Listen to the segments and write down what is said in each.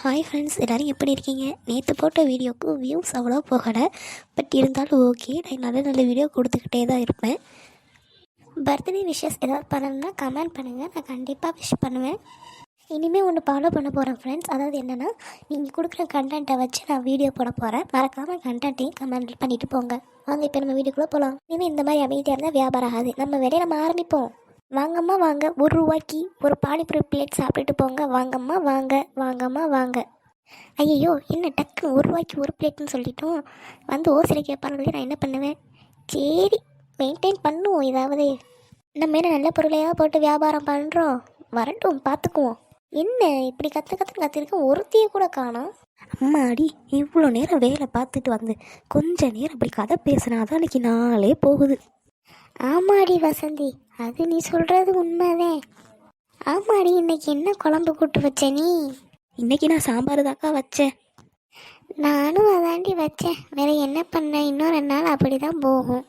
Hi friends எல்லோரும் எப்படி இருக்கீங்க? நேற்று போட்ட வீடியோக்கு வியூஸ் அவ்வளோ போகலை. பட் இருந்தாலும் ஓகே நான் நல்ல நல்ல வீடியோ கொடுத்துக்கிட்டே தான் இருப்பேன். பர்த்டே விஷஸ் ஏதாவது பண்ணணும்னா கமெண்ட் பண்ணுங்கள் நான் கண்டிப்பாக விஷ் பண்ணுவேன். இனிமேல் ஒன்று ஃபாலோ பண்ண போகிறேன் ஃப்ரெண்ட்ஸ் அதாவது என்னென்னா நீங்கள் கொடுக்குற கண்டென்ட்டை வச்சு நான் வீடியோ போட போகிறேன் மறக்காமல் கண்டென்ட்டையும் கமெண்ட் பண்ணிவிட்டு போங்க. வாங்க இப்போ நம்ம வீடியோக்குள்ளே போகலாம் இனிமேல் இந்த மாதிரி அமைதியாக இருந்தால் வியாபாரம் ஆகாது. நம்ம வேலையை நம்ம ஆரம்பிப்போம். வாங்கம்மா வாங்க. ஒரு ரூபாய்க்கு ஒரு பானிபூரி பிளேட் சாப்பிட்டுட்டு போங்க. வாங்கம்மா வாங்க. வாங்கம்மா வாங்க. ஐயையோ என்ன டக்குன்னு ஒரு ரூபாய்க்கு ஒரு பிளேட்னு சொல்லிட்டோம். வந்து ஓசில கேட்பாங்க நான் என்ன பண்ணுவேன்? சரி மெயின்டைன் பண்ணுவோம் ஏதாவது. நம்ம என்ன நல்ல பொருளையாக போட்டு வியாபாரம் பண்ணுறோம் வரட்டும் பார்த்துக்குவோம் என்ன இப்படி கற்று கற்று கற்றுருக்க ஒருத்தையே கூட காணோம். அம்மாடி இவ்வளோ நேரம் வேலை பார்த்துட்டு வந்து கொஞ்ச நேரம் இப்படி கதை பேசினாதான் அன்றைக்கி நாளே போகுது. ஆமாடி வசந்தி அது நீ சொல்கிறது உண்மைதான். ஆமாடி இன்னைக்கு என்ன குழம்பு கூட்டு வச்ச நீ? இன்னைக்கு நான் சாம்பார் தாக்கா வச்சேன். நானும் அதாண்டி வச்சேன். வேற என்ன பண்ண? இன்னும் ரெண்டு நாள் அப்படி தான் போகும்.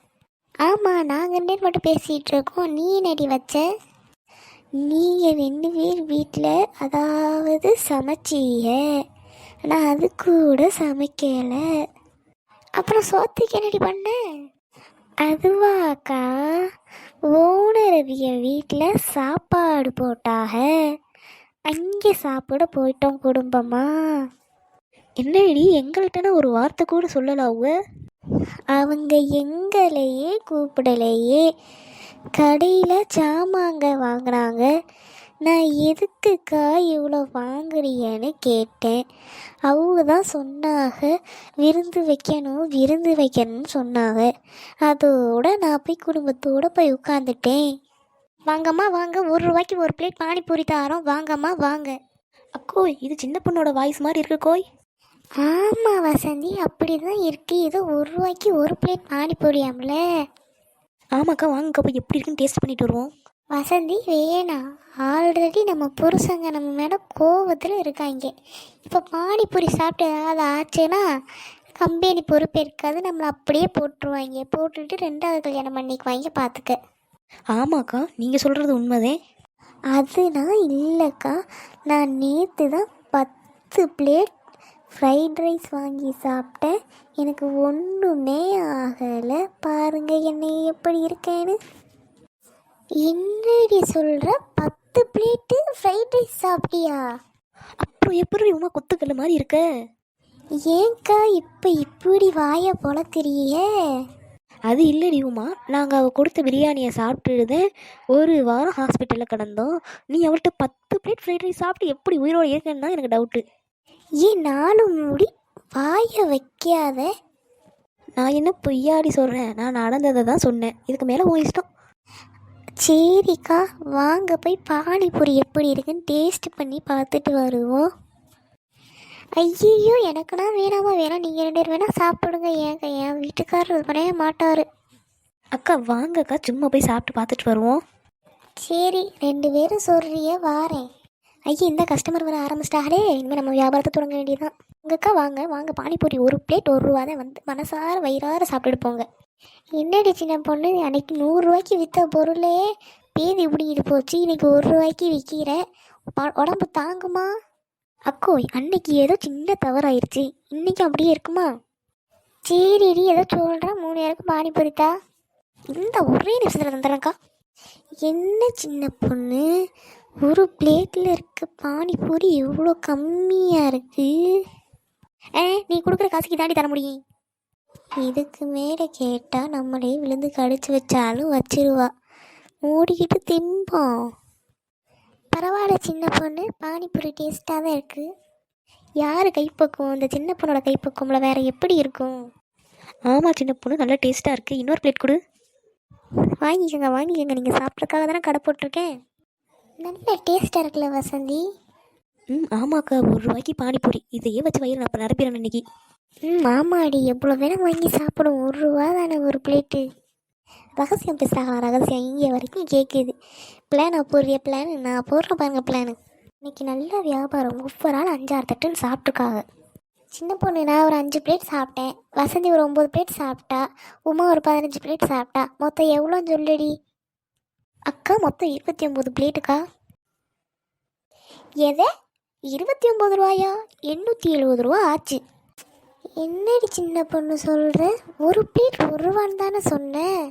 ஆமாம் நாங்கள் ரெண்டு பேர் மட்டும் பேசிகிட்டு இருக்கோம். நீ என்னடி வச்ச? நீங்கள் ரெண்டு பேர் வீட்டில் அதாவது சமைச்சீங்க நான் அது கூட சமைக்கலை. அப்புறம் சோத்துக்கு என்னடி பண்ண? அதுவாக்கா ஓனரவிய வீட்டில் சாப்பாடு போட்டாக. அங்கே சாப்பிட போயிட்டோம் குடும்பமா. என்னடி எங்கள்கிட்டனா ஒரு வார்த்தை கூட சொல்லலாம் அவங்க அவங்க எங்களையே கூப்பிடலையே. கடையில் சாமாங்க நான் எதுக்குக்கா இவ்வளோ வாங்குறியேன்னு கேட்டேன். அவங்க தான் சொன்னாங்க விருந்து வைக்கணும் விருந்து வைக்கணும்னு சொன்னாங்க அதோட நான் போய் குடும்பத்தோடு போய் உட்காந்துட்டேன் வாங்கம்மா வாங்க. ஒரு ரூபாய்க்கு ஒரு பிளேட் பானிபூரி தாரோம். வாங்கம்மா வாங்க. அக்கோய் இது சின்ன பொண்ணோட வாய்ஸ் மாதிரி இருக்கு கோய். ஆமாம் வசந்தி. அப்படி தான் இருக்கு. ஏதோ ஒரு ரூபாய்க்கு ஒரு பிளேட் பானிபூரியாம்ல. ஆமாக்கா வாங்கக்கா. போய் எப்படி இருக்குன்னு டேஸ்ட் பண்ணிட்டு வருவோம். வசந்தி வேணாம் ஆல்ரெடி நம்ம புருஷங்க நம்ம மேலே கோவத்தில் இருக்காங்க. இப்போ பானிபூரி சாப்பிட்டு ஏதாவது ஆச்சுன்னா கம்பெனி பொறுப்பு இருக்காது. நம்மளை அப்படியே போட்டுருவாங்க. போட்டுட்டு ரெண்டாவது கல்யாணம் பண்ணிக்குவாங்க பார்த்துக்க ஆமாக்கா நீங்கள் சொல்கிறது உண்மைதே. அதுனா இல்லைக்கா நான் நேற்று தான் பத்து பிளேட் ஃப்ரைட் ரைஸ் வாங்கி சாப்பிட்டேன். எனக்கு ஒன்றுமே ஆகலை. பாருங்க என்னை எப்படி இருக்கேன்னு. என்னடி சொல்கிற பத்து பிளேட்டு ஃப்ரைட் ரைஸ் சாப்பிட்டியா? அப்புறம் எப்படி உமா கொத்துக்கல்ல மாதிரி இருக்க? ஏன்க்கா இப்போ இப்படி வாயை தெரிய அது இல்லடி உமா. நாங்கள் அவள் கொடுத்த பிரியாணியை சாப்பிட்டுருந்தேன் ஒரு வாரம் ஹாஸ்பிட்டலில் கிடந்தோம். நீ அவள்கிட்ட பத்து பிளேட் ஃப்ரைட் ரைஸ் சாப்பிட்டு எப்படி உயிரோடு இருக்கேன்னு தான் எனக்கு டவுட்டு ஏன் நானும் மூடி வாயை வைக்காத. நான் என்ன பொய்யாடி சொல்கிறேன் நான் நடந்ததை தான் சொன்னேன். இதுக்கு மேலே உன் இஷ்டம். சரிக்கா வாங்க போய் பானிபூரி எப்படி இருக்குன்னு டேஸ்ட் பண்ணி பார்த்துட்டு வருவோம். ஐயோ எனக்குனா வேணாமா வேணாம். நீங்கள் ரெண்டு பேர் வேணால் சாப்பிடுங்க. ஏங்க என் வீட்டுக்காரர் இது பண்ணவே மாட்டார். அக்கா வாங்கக்கா சும்மா போய் சாப்பிட்டு பார்த்துட்டு வருவோம். சரி ரெண்டு பேரும் சொல்றிய வாரேன். ஐயா இந்த கஸ்டமர் வர ஆரம்பிச்சிட்டாங்களே இனிமேல் நம்ம வியாபாரத்தை தொடங்க வேண்டியதுதான். உங்கக்கா வாங்க வாங்க பானிபூரி ஒரு பிளேட் ஒரு ரூபா தான் வந்து மனசார வயிறார சாப்பிட்டுட்டு போங்க. என்னடி சின்ன பொண்ணு? அன்னைக்கு நூறுரூவாய்க்கு விற்ற பொருளே பேதி இப்படிங்கிட்டு போச்சு. இன்னைக்கு ஒரு ரூபாய்க்கு விற்கிற உடம்பு தாங்குமா? அக்கோ அன்னைக்கு ஏதோ சின்ன தவறாயிருச்சு. இன்னைக்கு அப்படியே இருக்குமா? சரிடி ஏதோ சொல்கிறேன் மூணு பேருக்கு பானிபூரித்தா இந்த ஒரே நிமிஷத்தில் தந்துடுறேன்க்கா. என்ன சின்ன பொண்ணு? ஒரு பிளேட்டில் இருக்க பானிபூரி எவ்வளோ கம்மியாக இருக்குது ஏ நீ கொடுக்குற காசுக்கு தாண்டி தர முடியும். இதுக்கு மேலே கேட்டால் நம்மளே விழுந்து கடிச்சு வச்சாலும் வச்சிருவா. மூடிக்கிட்டு திம்போம். பரவாயில்ல சின்ன பொண்ணு. பானிபூரி டேஸ்ட்டாக தான் இருக்குது யார் கைப்பக்குவம்? இந்த சின்ன பொண்ணோட கைப்பக்குவம்ல வேற எப்படி இருக்கும்? ஆமாம் சின்ன பொண்ணு. நல்லா டேஸ்ட்டாக இருக்குது இன்னொரு பிளேட் கொடு. வாங்கிக்கோங்க வாங்கிக்கோங்க. நீங்கள் சாப்பிட்றதுக்காக தானே கடை போட்டிருக்கேன். நல்ல டேஸ்ட்டாக இருக்குல்ல வசந்தி. ம் ஆமாக்கா. ஒரு ரூபாய்க்கு பானிபூரி. இதையே வச்சு வயிறு நான் நிரப்பிடுறேன் இன்னைக்கு. ம் ஆமாடி. எவ்வளோ வேணும் வாங்கி சாப்பிடும் ஒரு ரூபா தானே ஒரு பிளேட்டு. ரகசியம் பேசுகிறாங்களா ரகசியம் இங்கே வரைக்கும் கேட்குது. பிளான் போடுறிய? பிளான் நான் போடுற பாருங்க பிளானு இன்னைக்கு நல்ல வியாபாரம். ஒவ்வொரு ஆள் அஞ்சாறு தட்டுன்னு சாப்பிட்ருக்காங்க சின்ன பொண்ணு நான் ஒரு அஞ்சு பிளேட் சாப்பிட்டேன். வசந்தி ஒரு ஒம்பது பிளேட் சாப்பிட்டா. உமா ஒரு பதினஞ்சு பிளேட் சாப்பிட்டா. மொத்தம் எவ்வளோன்னு சொல்லுடி. அக்கா மொத்தம் இருபத்தி ஒம்பது பிளேட்டுக்கா எதை? இருபத்தி ஒம்பது ரூபாயா? எண்ணூற்றி எழுபது ரூபா ஆச்சு. என்னடி சின்ன பொண்ணு சொல்கிற ஒரு பிளேட் ஒருவான்னு தானே சொன்னேன்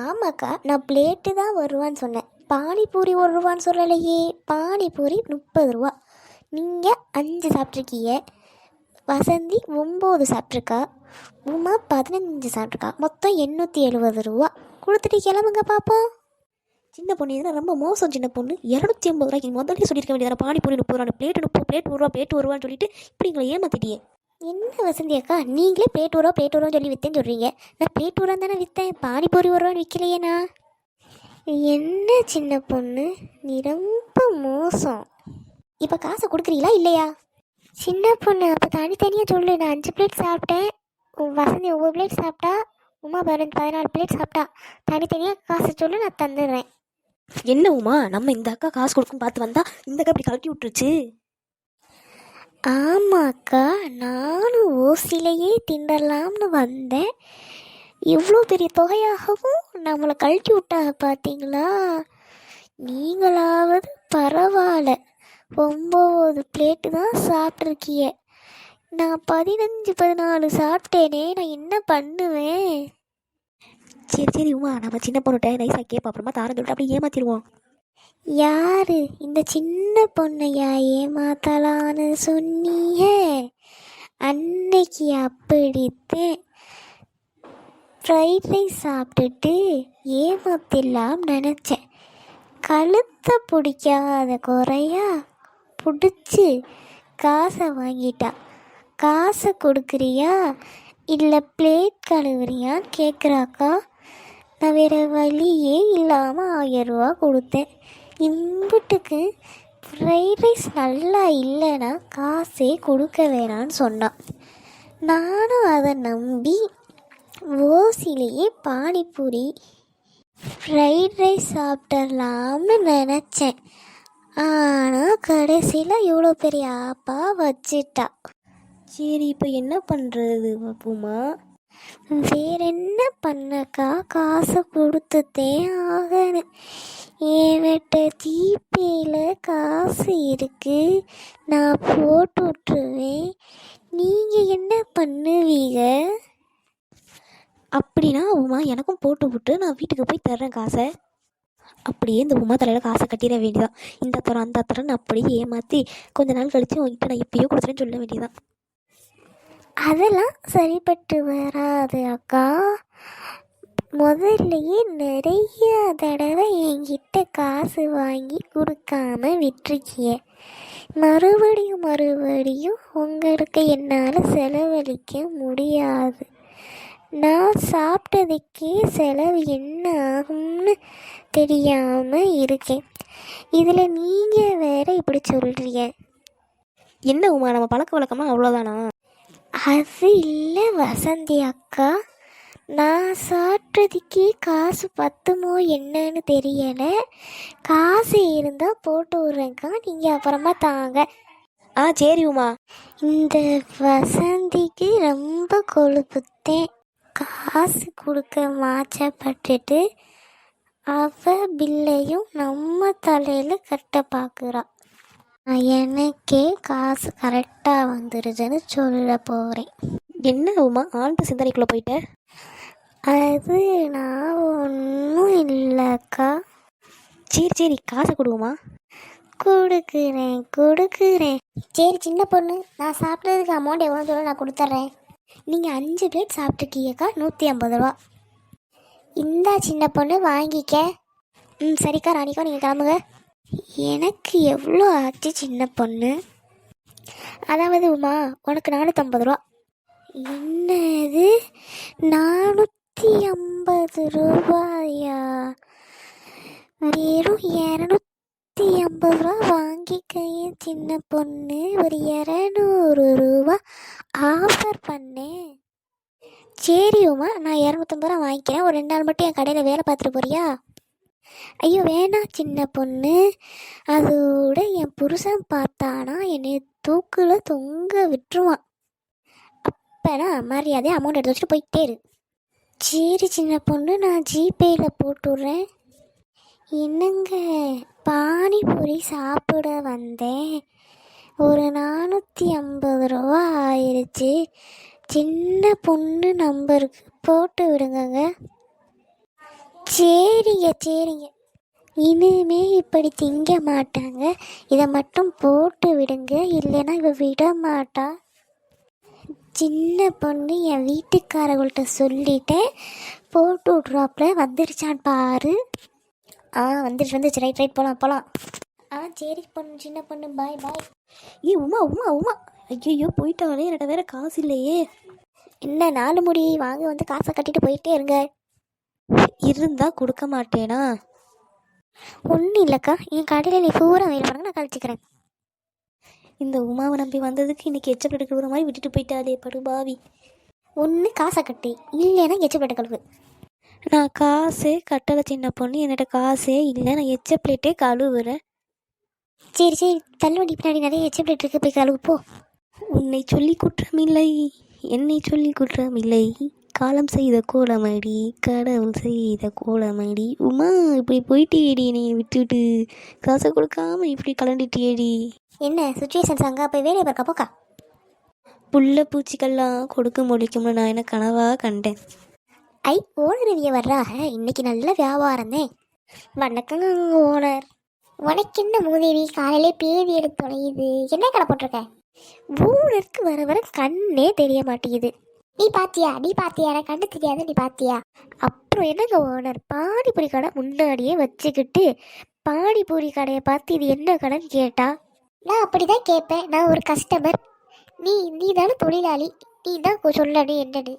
ஆமாக்கா நான் பிளேட்டு தான் வருவான்னு சொன்னேன். பானிபூரி ஒரு ரூபான்னு சொல்லலையே. பானிபூரி முப்பது ரூபா. நீங்கள் அஞ்சு சாப்பிட்ருக்கீங்க வசந்தி ஒம்பது சாப்பிட்ருக்கா உமா பதினஞ்சு சாப்பிட்ருக்கா மொத்தம் எண்ணூற்றி எழுபது ரூபா. கொடுத்துட்டு கிளம்புங்க பார்ப்போம் சின்ன பொண்ணு இதெல்லாம் ரொம்ப மோசம் சின்ன பொண்ணு. இரநூத்தி ஐம்பது ரூபாய்க்கு முதல்ல சொல்லியிருக்க வேண்டியது பானிபூரி முப்பது ரூபா பிளேட் முப்பது பிளேட் ஒரு ரூபா பிளேட் ஒரு ரூபான்னு சொல்லிட்டு இப்படி எங்களை ஏமாத்திட்டியே. என்ன வசந்தி அக்கா? நீங்களே பிளேட் ஒரு பிளேட் சொல்லி விற்றேன்னு சொல்கிறீங்க நான் பிளேட் ஒரு தானே விற்றேன் பானிபூரி ஒரு விற்கலையேண்ணா என்ன சின்ன பொண்ணு? நீ ரொம்ப மோசம். இப்போ காசை கொடுக்குறீங்களா இல்லையா? சின்ன பொண்ணு அப்போ தனித்தனியாக சொல்லு. நான் அஞ்சு பிளேட் சாப்பிட்டேன். வசந்தி ஒவ்வொரு பிளேட் சாப்பிட்டா உமா பதினஞ்சு பதினாலு பிளேட் சாப்பிட்டா. தனித்தனியாக காசு சொல்லு நான் தந்துடுறேன். என்ன உமா? நம்ம இந்த அக்கா காசு கொடுக்கும் பார்த்து வந்தா இந்த அக்கா இப்படி கழட்டி விட்டுருச்சு. ஆமாக்கா நானும் ஓசிலையே திண்டலாம்னு வந்தேன். இவ்வளோ பெரிய தொகையாகவும் நம்மளை கழட்டி விட்டாங்க பார்த்தீங்களா நீங்களாவது பரவாயில்ல. ஒம்பது பிளேட்டு தான் சாப்பிட்ருக்கிய நான் பதினஞ்சு பதினாலு சாப்பிட்டேனே நான் என்ன பண்ணுவேன்? சரி சரி உமா நம்ம சின்ன பொண்ணுகிட்ட நைஸாக கேட்போம். அப்புறமா தாரம் சொல்லிட்டு அப்படியே ஏமாத்திடுவோம். யாரு? இந்த சின்ன பொண்ணையா ஏமாத்தலான்னு சொன்னீங்க? அன்னைக்கு அப்படித்தேன் ஃப்ரைட் ரைஸ் சாப்பிட்டுட்டு ஏமாத்திடலாம் நினச்சேன். கழுத்தை பிடிக்காத குறையா பிடிச்சி காசை வாங்கிட்டா. காசை கொடுக்குறியா? இல்லை பிளேட் கழுவுறியான்னு கேட்குறாக்கா நான் வேறு வழியே இல்லாமல் ஆயிரம் ரூபா கொடுத்தேன். இம்புட்டுக்கு ஃப்ரைட் ரைஸ் நல்லா இல்லைன்னா காசே கொடுக்க வேணான்னு சொன்னான். நானும் அதை நம்பி ஓசிலேயே பானிபூரி ஃப்ரைட் ரைஸ் சாப்பிடலாம்னு நினச்சேன். ஆனால் கடைசியில் இவ்வளோ பெரிய ஆப்பா வச்சிட்டா. சரி இப்போ என்ன பண்ணுறது உமா வேற என்ன பண்ணக்கா? காசை கொடுத்துட்டே ஆகணும். என்கிட்ட ஜிபேயில் காசு இருக்கு. நான் போட்டு விட்டுருவேன். நீங்கள் என்ன பண்ணுவீங்க? அப்படின்னா உமா எனக்கும் போட்டு விட்டு நான் வீட்டுக்கு போய் தர்றேன் காசை. அப்படியே இந்த உமா தலையில் காசை கட்டிட வேண்டியதான் இந்த தரம் அந்த தரம்னு அப்படியே ஏமாற்றி கொஞ்ச நாள் கழிச்சு உங்ககிட்ட நான் இப்பயோ கொடுத்துறேன்னு சொல்ல வேண்டியதான் அதெல்லாம் சரிப்பட்டு வராது அக்கா. முதல்லையே நிறைய தடவை என்கிட்ட காசு வாங்கி கொடுக்காம விட்டுருக்கிய. மறுபடியும் மறுபடியும் உங்களுக்கு என்னால் செலவழிக்க முடியாது. நான் சாப்பிட்டதுக்கே செலவு என்ன ஆகும்னு தெரியாமல் இருக்கேன். இதில் நீங்கள் வேற இப்படி சொல்கிறீங்க என்ன உமா நம்ம பழக்க வழக்கமாக அவ்வளோதானா அது இல்லை வசந்தி அக்கா. நான் சாப்பிட்றதுக்கே காசு பத்துமோ என்னன்னு தெரியலை. காசு இருந்தால் போட்டு விட்றேங்க்கா நீங்கள் அப்புறமா தாங்க. ஆ சரி உமா. இந்த வசந்திக்கு ரொம்ப கொழுப்புத்தேன். காசு கொடுக்க மாச்சப்பட்டுட்டு அவ பில்லையும் நம்ம தலையில் கட்ட பார்க்குறா எனக்கே காசு கரெக்டாக வந்துடுதுன்னு சொல்ல போகிறேன் என்ன உமா ஆழ்ந்த சிந்தனைக்குள்ளே போயிட்ட? அது நான் ஒன்றும் இல்லைக்கா. சரி சரி காசை கொடுவோமா கொடுக்குறேன் கொடுக்குறேன். சரி சின்ன பொண்ணு நான் சாப்பிட்றதுக்கு அமௌண்ட் எவ்வளோ சொல்ல நான் கொடுத்துட்றேன். நீங்கள் அஞ்சு பிளேட் சாப்பிட்ருக்கீங்கக்கா நூற்றி ஐம்பது ரூபா. இந்தா சின்ன பொண்ணு வாங்கிக்க. ம் சரிக்கா ராணிக்கா நீங்கள் கிளம்புங்க. எனக்கு எவ்வளோ ஆச்சு சின்ன பொண்ணு? அதாவது உமா உனக்கு நானூற்றம்பது ரூபா. என்னது? நானூற்றி ஐம்பது ரூபாயா? வெறும் இரநூத்தி ஐம்பது ரூபா வாங்கிக்கையே சின்ன பொண்ணு. ஒரு இரநூறு ரூபா ஆஃபர் பண்ணேன் சரி உமா நான் இரநூத்தம்பது ரூபா வாங்கிக்கிறேன். ஒரு ரெண்டு நாள் மட்டும் என் கடையில் வேலை பார்த்துட்டு போறியா? ஐயோ வேணாம் சின்ன பொண்ணு. அதோட என் புருஷன் பார்த்தானா என்னை தூக்கில் தொங்க விட்டுருவான். அப்போனா மரியாதையாக அமௌண்ட் எடுத்து வச்சுட்டு போயிட்டே இரு. சரி சின்ன பொண்ணு நான் ஜிபேயில் போட்டுடுறேன் என்னங்க பானிபூரி சாப்பிட வந்தேன். ஒரு நானூற்றி ஐம்பது ரூபா ஆயிடுச்சு சின்ன பொண்ணு நம்பருக்கு போட்டு விடுங்கங்க. சரிங்க சரிங்க. இனிமே இப்படி திங்க மாட்டாங்க. இதை மட்டும் போட்டு விடுங்க. இல்லைன்னா இவ விட மாட்டா. சின்ன பொண்ணு என் வீட்டுக்காரங்கள்ட்ட சொல்லிட்டேன் போட்டு விட்றாப்புல. வந்துருச்சான் பாரு. ஆ வந்துருச்சு வந்துருச்சு. Right right. போகலாம் போகலாம் ஆ சரி பொண்ணு சின்ன பொண்ணு. பாய் பாய். ஏ உமா உமா உமா. ஐயோ போயிட்டாலே. என்னோட வேற காசு இல்லையே. என்ன நாலு முடி வாங்க வந்து காசை கட்டிட்டு போயிட்டே இருங்க. இருந்தால் கொடுக்க மாட்டேனா? ஒன்றும் இல்லைக்கா. என் கடையில் நீ பூரா வெயில் பண்ணுங்க நான் கழிச்சிக்கிறேன். இந்த உமாவை நம்பி வந்ததுக்கு இன்னைக்கு எச்சப்பட்டு எடுக்கிற மாதிரி விட்டுட்டு போயிட்டாலே படுபாவி. ஒன்று காசை கட்டி. இல்லைன்னா எச்சப்பட்ட கழுவு. நான் காசே கட்டலை சின்ன பொண்ணு. என்னோட காசே இல்லை. நான் எச்ச பிளேட்டே கழுவுறேன். சரி சரி. தள்ளுவண்டி பின்னாடி நிறைய எச்சப்பட்டு இருக்கு. போய் கழுவு போ. உன்னை சொல்லி குற்றமில்லை. என்னை சொல்லி குற்றமில்லை. காலம் செய்த கோலமடி கடவுள் செய்த கோலமடி. உமா இப்படி போயிட்டேடி நீ விட்டுட்டு காசை கொடுக்காம இப்படி கலண்டுட்டியேடி. என்ன சுச்சுவேஷன்ஸ் அங்கே போய் வேலையை பார்க்க போக்கா? புள்ள பூச்சிக்கெல்லாம் கொடுக்க முடிக்கும்னு நான் என்ன கனவா கண்டேன். ஐ ஓனரவிய வர்றாக இன்னைக்கு நல்ல வியாபாரந்தே வணக்கங்க ஓனர். உனக்கு என்ன மூதேவி? காலையிலே பேதி எடுத்து தொலையுது. என்ன கடை போட்டிருக்க? ஓனருக்கு வர வர கண்ணே தெரிய மாட்டேங்குது. நீ பாத்தியா? நீ பாத்தியா? எனக்கு கண்டு தெரியாது நீ பாத்தியா? அப்புறம் என்னங்க ஓனர்? பானிபூரி கடை முன்னாடியே வச்சுக்கிட்டு பானிபூரி கடையை பார்த்து இது என்ன கடைன்னு கேட்டா? நான் அப்படிதான் கேட்பேன். நான் ஒரு கஸ்டமர் நீ நீ தானே தொழிலாளி. நீ தான் சொல்லணும் என்னன்னு.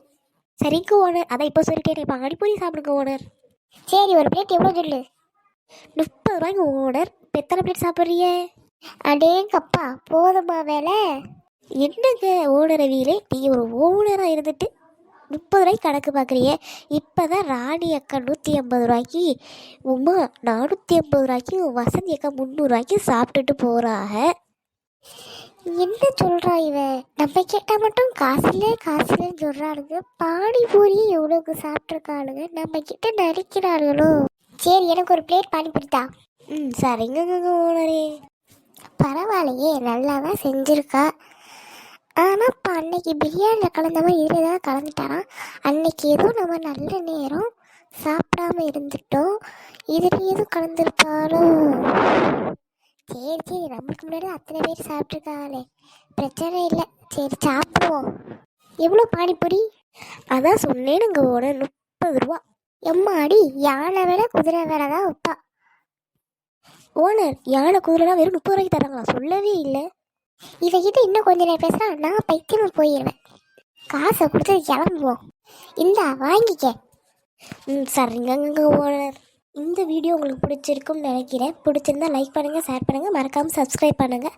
சரிங்க ஓனர். அதான் இப்போ சொல்லிட்டேன் பானிபூரி சாப்பிடுங்க ஓனர். சரி ஒரு பிளேட் எவ்வளோ சொல்லு? முப்பது ரூபாய்க்கு ஓனர். இப்போ எத்தனை பிளேட் சாப்பிட்றிய அடேங்கப்பா போதுமா வேலை? என்னங்க ஓனர் வீலே நீ ஒரு ஓனராக இருந்துட்டு முப்பது ரூபாய்க்கு கணக்கு பார்க்குறிய? இப்போ தான் ராணி அக்கா நூற்றி ஐம்பது ரூபாய்க்கு உமா நானூற்றி ஐம்பது ரூபாய்க்கு வசந்தி அக்கா முந்நூறுரூவாய்க்கு சாப்பிட்டுட்டு போகிறாங்க என்ன சொல்கிறா இவன் நம்ம கேட்டால் மட்டும் காசுலே காசுலேன்னு சொல்கிறாளுங்க பானிபூரி எவ்வளோக்கு சாப்பிட்ருக்காளுங்க நம்ம கிட்ட நடிக்கிறாளுங்களோ சரி எனக்கு ஒரு பிளேட் பானிபூரி தான் ம் சரிங்க ஓனரே பரவாயில்லையே நல்லா தான் செஞ்சுருக்கா. ஆனாப்பா அன்னைக்கு பிரியாணியில் கலந்த மாதிரி இதில் தான் கலந்துட்டாராம் அன்னைக்கு ஏதோ நம்ம நல்ல நேரம் சாப்பிடாம இருந்துட்டோம். இதில் எதுவும் கலந்துருப்பாரோ? சரி சரி நம்மளுக்கு முன்னாடி அத்தனை பேர் சாப்பிட்ருக்காங்களே பிரச்சனை இல்லை. சரி சாப்பிடுவோம். எவ்வளோ பானிபூரி? அதான் சொன்னேனுங்க ஓட முப்பது ரூபா. எம்மாடி யானை வேலை குதிரை வேலை தான் வைப்பா ஓனர் யானை குதிரைலாம் வெறும் முப்பது ரூபாய்க்கு தராங்களா சொல்லவே இல்லை. இவகிட்ட இன்னும் கொஞ்ச நேரம் பேசினா நான் பைத்தியமா போயிடுவேன் காசை கொடுத்து இறங்குவோம் இந்தா வாங்கிக்க. ம் சரிங்க ஓனர். இந்த வீடியோ உங்களுக்கு பிடிச்சிருக்கும்னு நினைக்கிறேன். பிடிச்சிருந்தா லைக் பண்ணுங்கள் ஷேர் பண்ணுங்கள் மறக்காமல் சப்ஸ்கிரைப் பண்ணுங்கள்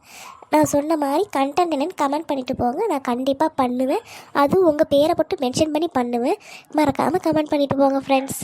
நான் சொன்ன மாதிரி கண்டென்ட் என்னென்னு கமெண்ட் பண்ணிட்டு போங்க. நான் கண்டிப்பாக பண்ணுவேன். அதுவும் உங்கள் பேரை போட்டு மென்ஷன் பண்ணி பண்ணுவேன். மறக்காமல் கமெண்ட் பண்ணிட்டு போங்க ஃப்ரெண்ட்ஸ்